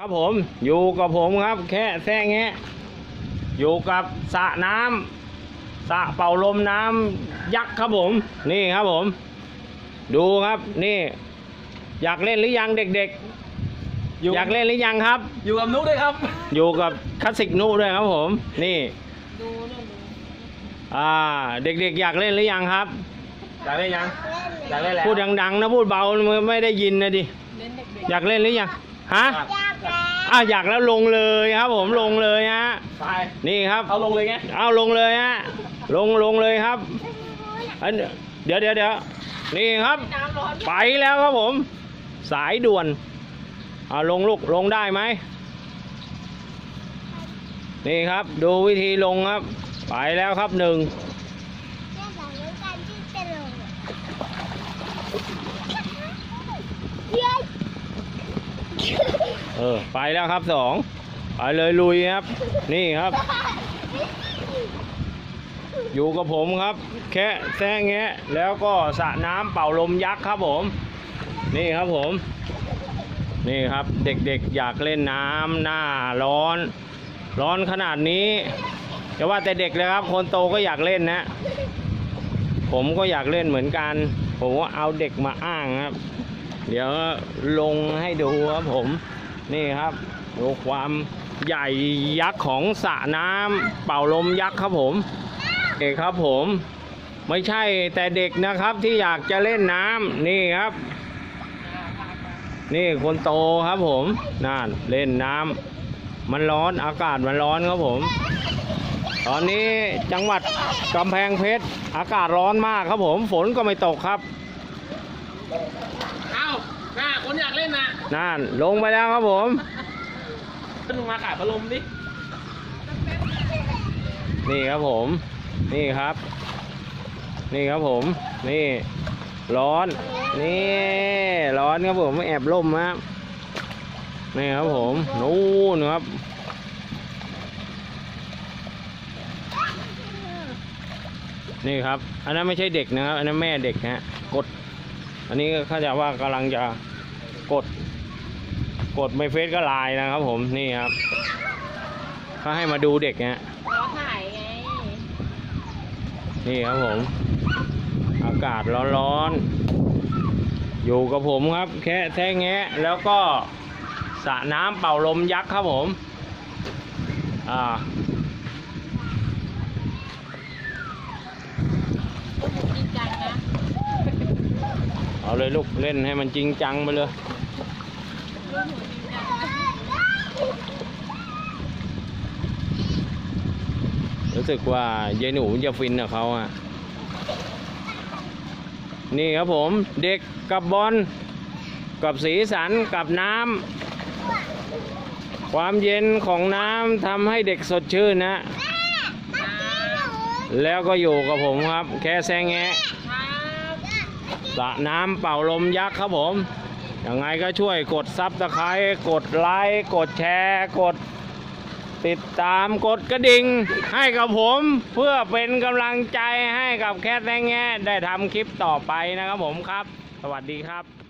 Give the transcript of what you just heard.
ครับผมอยู่กับผมครับ แค่แท่งแงะอยู่กับสระน้ำสระเป่าลมน้ำยักษ์ครับผม นี่ครับผม ดูครับนี่ อยากเล่นหรือยังเด็กๆอยากเล่นหรือยังครับ อยู่กับนุ๊กด้วยครับ อยู่กับคลาสสิกนูด้วยครับผม นี่อ่าเด็กๆ อยากเล่นหรือยังครับ อยากเล่นยัง อยากเล่นแล้วพูดดังๆนะพูดเบาไม่ได้ยินนะดิอยากเล่นหรือยังฮะครับ อะอยากแล้วลงเลยครับ ผมลงเลยฮะไปนี่ครับ เอาลงเลยไงเอาลงเลยฮะลงลงเลยครับอันเดี๋ยวเดี๋ยวเดี๋ยวนี่ครับ ไปแล้วครับผม สายด่วนเอาลงลูกลงได้ไหมนี่ครับ ดูวิธีลงครับ ไปแล้วครับหนึ่ง แม่บอกแล้วกันที่จะลงเย้ เออไปแล้วครับสองไปเลยลุยครับ นี่ครับ อยู่กับผมครับ แค่แซงแงะแล้วก็สระน้ำเป่าลมยักษ์ครับผม นี่ครับผม นี่ครับเด็กๆอยากเล่นน้ำหน้าร้อน ร้อนขนาดนี้จะว่าแต่เด็กเลยครับ คนโตก็อยากเล่นนะ ผมก็อยากเล่นเหมือนกัน ผมว่าเอาเด็กมาอ้างครับ เดี๋ยวลงให้ดูครับผม นี่ครับดูความใหญ่ยักษ์ของสระน้ำเป่าลมยักษ์ครับผมเอกครับผม ไม่ใช่แต่เด็กนะครับที่อยากจะเล่นน้ำนี่ครับ นี่คนโตครับผมนั่นเล่นน้ำมันร้อนอากาศมันร้อนครับผม ตอนนี้จังหวัดกำแพงเพชรอากาศร้อนมากครับผม ฝนก็ไม่ตกครับ น้าคนอยากเล่นนะนั่นลงไปแล้วครับผมขึ้นมาขายพัดลมดิ นี่ครับผม นี่ครับ นี่ครับผม นี่ ร้อน นี่ ร้อนครับผมแอบล่มครับนี่ครับผมนู่นครับนี่ครับ อันนั้นไม่ใช่เด็กนะครับ อันนั้นแม่เด็กนะฮะกด อันนี้เขาใจะว่ากำลังจะกด กดไม่เฟซก็ไลน์นะครับผมนี่ครับเขาให้มาดูเด็กนะฮะเราถ่ายไงนี่ครับผม อากาศร้อนๆอยู่กับผมครับ แค่แท้แงะแล้วก็สระน้ำเป่าลมยักษ์ครับผม อ่า จริงจังนะ เอาเลยลูกเล่นให้มันจริงจังไปเลย รู้สึกว่ายายหนูจะฟินกับเขาอะ นี่ครับผมเด็กกับบอลกับสีสันกับน้ำความเย็นของน้ำทำให้เด็กสดชื่นนะ แล้วก็อยู่กับผมครับ แค่แซงแงะ สระน้ำเป่าลมยักษ์ครับผมยังไงก็ช่วยกดซับสไครต์กดไลค์กดแชร์ กดติดตามกดกระดิ่งให้กับผมเพื่อเป็นกำลังใจให้กับแคทแงแงได้ทำคลิปต่อไปนะครับผมครับ สวัสดีครับ